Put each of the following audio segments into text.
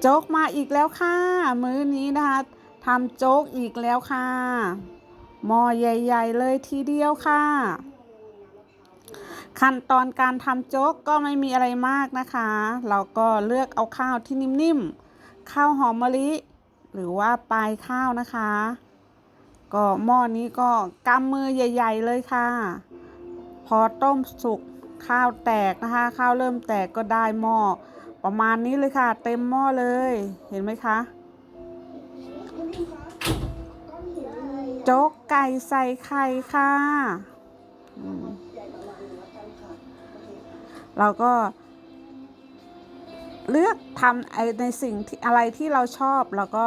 โจ๊กมาอีกแล้วค่ะ มื้อนี้นะคะทำโจ๊กอีกแล้วค่ะหม้อใหญ่ ๆ เลยทีเดียวค่ะ ขั้นตอนการทำโจ๊กก็ไม่มีอะไรมากนะคะ เราก็เลือกเอาข้าวที่นิ่มๆ ข้าวหอมมะลิ หรือว่าปลายข้าวนะคะ ก็หม้อนี้ก็กำมือใหญ่ ๆ เลยค่ะ พอต้มสุกข้าวแตกนะคะ ข้าวเริ่มแตกก็ได้หม้อ ประมาณนี้เลยค่ะ เต็มหม้อเลย เห็นไหมคะ โจ๊กไก่ใส่ไข่ค่ะเราก็เลือกทำในสิ่งที่อะไรที่เราชอบเราก็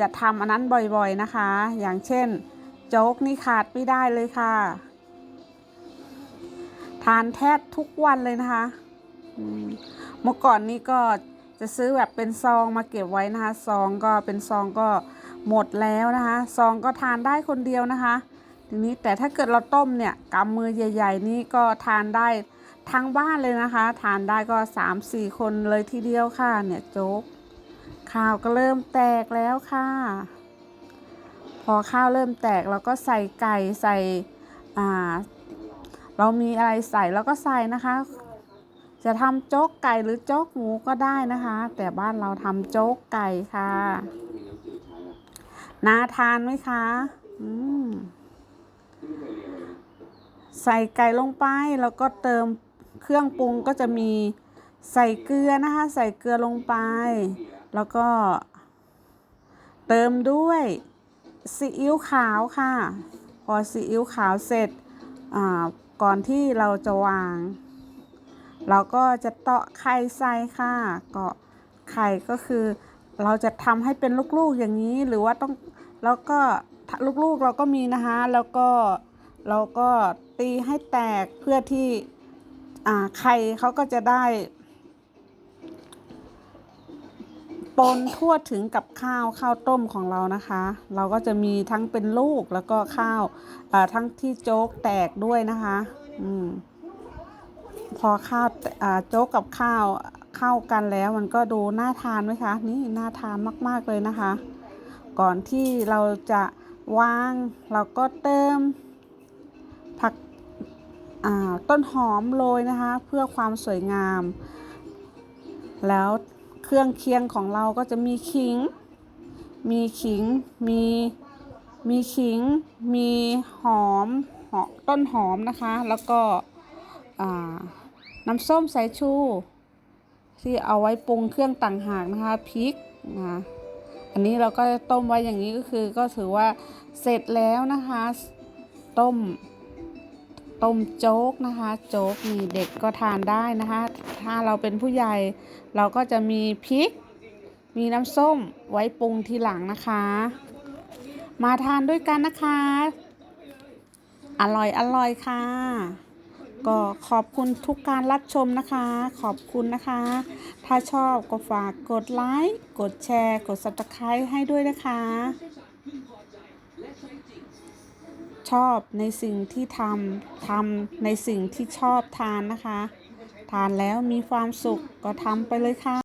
จะทำอันนั้นบ่อยๆนะคะ อย่างเช่น โจ๊กนี่ขาดไม่ได้เลยค่ะ ทานแทบทุกวันเลยนะคะ เมื่อก่อนนี้ก็จะซื้อแบบเป็นซองมาเก็บไว้นะคะซองก็เป็นซองก็หมดแล้วนะคะซองก็ทานได้คนเดียวนะคะ ทีนี้แต่ถ้าเกิดเราต้มเนี่ยกำมือใหญ่ ๆ นี่ก็ทานได้ทั้งบ้านเลยนะคะ ทานได้ก็สามสี่คนเลยทีเดียวค่ะเนี่ยโจ๊กข้าวก็เริ่มแตกแล้วค่ะ พอข้าวเริ่มแตกเราก็ใส่ไก่ใส่อ่าเรามีอะไรใส่แล้วก็ใส่นะคะ จะทำโจ๊กไก่หรือโจ๊กหมูก็ได้นะคะ แต่บ้านเราทำโจ๊กไก่ค่ะน่าทานไหมคะอืมใส่ไก่ลงไปแล้วก็เติมเครื่องปรุงก็จะมีใส่เกลือนะคะ ใส่เกลือลงไป แล้วก็ เติมด้วยซีอิ๊วขาวค่ะ พอซีอิ๊วขาวเสร็จก่อนที่เราจะวาง เราก็จะเตาะไข่ใส่ค่ะเกาะไข่ก็คือ เราจะทำให้เป็นลูกๆอย่างนี้หรือว่าต้องแล้วก็ลูกๆเราก็มีนะคะแล้วก็เราก็ตีให้แตกเพื่อที่อ่าไข่เขาก็จะได้ปนทั่วถึงกับข้าวข้าวต้มของเรานะคะ เราก็จะมีทั้งเป็นลูกแล้วก็ข้าวทั้งที่โจ๊กแตกด้วยนะคะ อืม พอข้าวโจ๊กกับข้าวเข้ากันแล้วมันก็ดูน่าทานไหมคะ นี่น่าทานมาก ๆ เลยนะคะ ก่อนที่เราจะวางเราก็เติมผักต้นหอมโรยนะคะ เพื่อความสวยงาม แล้วเครื่องเคียงของเราก็จะมีขิง มีขิง มี มีขิง มีหอมหอมต้นหอมนะคะ แล้วก็อ่า น้ำส้มสายชู ที่เอาไว้ปรุงเครื่องต่างหากนะคะพริกนะอันนี้เราก็ต้มไว้อย่างนี้ก็คือก็ถือว่าเสร็จแล้วนะคะ ต้ม ต้มโจ๊กนะคะ โจ๊กนี่เด็กก็ทานได้นะคะ ถ้าเราเป็นผู้ใหญ่เราก็จะมีพริก มีน้ำส้มไว้ปรุงทีหลังนะคะ มาทานด้วยกันนะคะ อร่อยอร่อยค่ะ ก็ขอบคุณทุกการรับชมนะคะ ขอบคุณนะคะ ถ้าชอบก็ฝากกดไลค์ กดแชร์ กด subscribe ให้ด้วยนะคะ ชอบในสิ่งที่ทำทำในสิ่งที่ชอบทานนะคะ ทานแล้วมีความสุขก็ทำไปเลยค่ะ